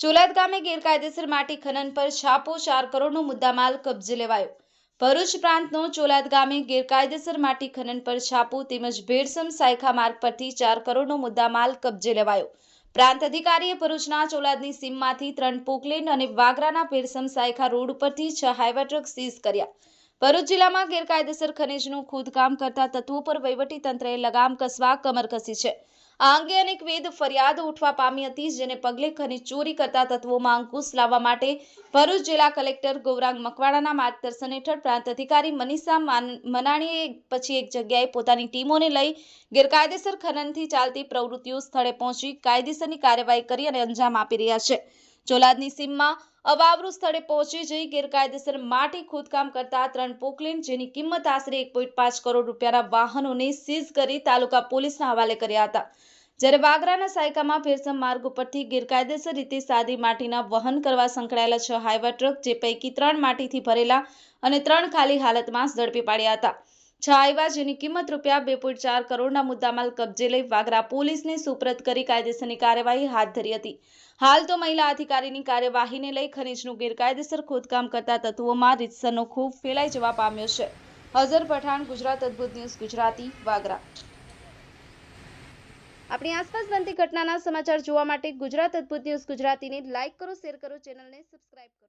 ચુલાદ ગામે ગેરકાયદેસર માટી ખનન પર છાપો ચાર કરોડનો મુદ્દામાલ કબજે લેવાયો. ભરૂચ પ્રાંતનો ચોલાદ ગામે ગેરકાયદેસર માટી ખનન પર છાપો તેમજ ભેરસમ સાયખા માર્ગ પરથી ચાર કરોડનો મુદ્દામાલ કબજે લેવાયો. પ્રાંત અધિકારીએ ભરૂચના ચોલાદની સીમમાંથી ત્રણ પોકલેન અને વાગરાના ભેરસમ સાયખા રોડ ઉપરથી છ હાઇવા ટ્રક સીઝ કર્યા. ભરૂચ જિલ્લામાં ગેરકાયદેસર ખનીજનું ખોદકામ કરતા તત્વો પર વહીવટી તંત્રએ લગામ કસવા કમર કસી છે. આ અંગે અનેકવિધ ફરિયાદો ઉઠવા પામી હતી, જેને પગલે ખનીજ ચોરી કરતા તત્વોમાં અંકુશ લાવવા માટે ભરૂચ જિલ્લા કલેક્ટર ગૌરાંગ મકવાડાના માર્ગદર્શન હેઠળ પ્રાંત અધિકારી મનીષા માન- મનાણીએ પછી એક જગ્યાએ પોતાની ટીમોને લઈ ગેરકાયદેસર ખનનથી ચાલતી પ્રવૃત્તિઓ સ્થળે પહોંચી કાયદેસરની કાર્યવાહી કરી અને અંજામ આપી રહ્યા છે. ચોલાદની સીમમાં અવાવરૂ સ્થળે પહોંચી જઈ ગેરકાયદેસર માટી ખોદકામ કરતા ત્રણ પોકલેન, જેની કિંમત આશરે એક કરોડ રૂપિયાના વાહનોને સીઝ કરી તાલુકા પોલીસના હવાલે કર્યા હતા. જ્યારે વાગરાના સાયકામાં ભેરસમ માર્ગ ઉપરથી ગેરકાયદેસર રીતે સાદી માટીના વહન કરવા સંકળાયેલા છ હાઇવા ટ્રક, જે પૈકી ત્રણ માટીથી ભરેલા અને ત્રણ ખાલી હાલતમાં ઝડપી પાડ્યા હતા. છ હાઇવા જેની કિંમત રૂપિયા બે પોઈન્ટ ચાર કરોડના મુદ્દામાલ કબજે લઈ વાગરા પોલીસને સુપ્રત કરી કાયદેસરની કાર્યવાહી હાથ ધરી હતી. હાલ તો મહિલા અધિકારીની કાર્યવાહીને લઈ ખનીજનું ગેરકાયદેસર ખોદકામ કરતા તત્વોમાં રીતસરનો ખૂબ ફેલાઈ જવા પામ્યો છે. અઝર પઠાણ, ગુજરાત અદ્ભુત ન્યૂઝ, ગુજરાતી, વાગરા. આપણી આસપાસ બનતી ઘટનાના સમાચાર જોવા માટે ગુજરાત અદ્ભુત ન્યૂઝ ગુજરાતીને લાઇક કરો, શેર કરો, ચેનલને સબસ્ક્રાઇબ કરો.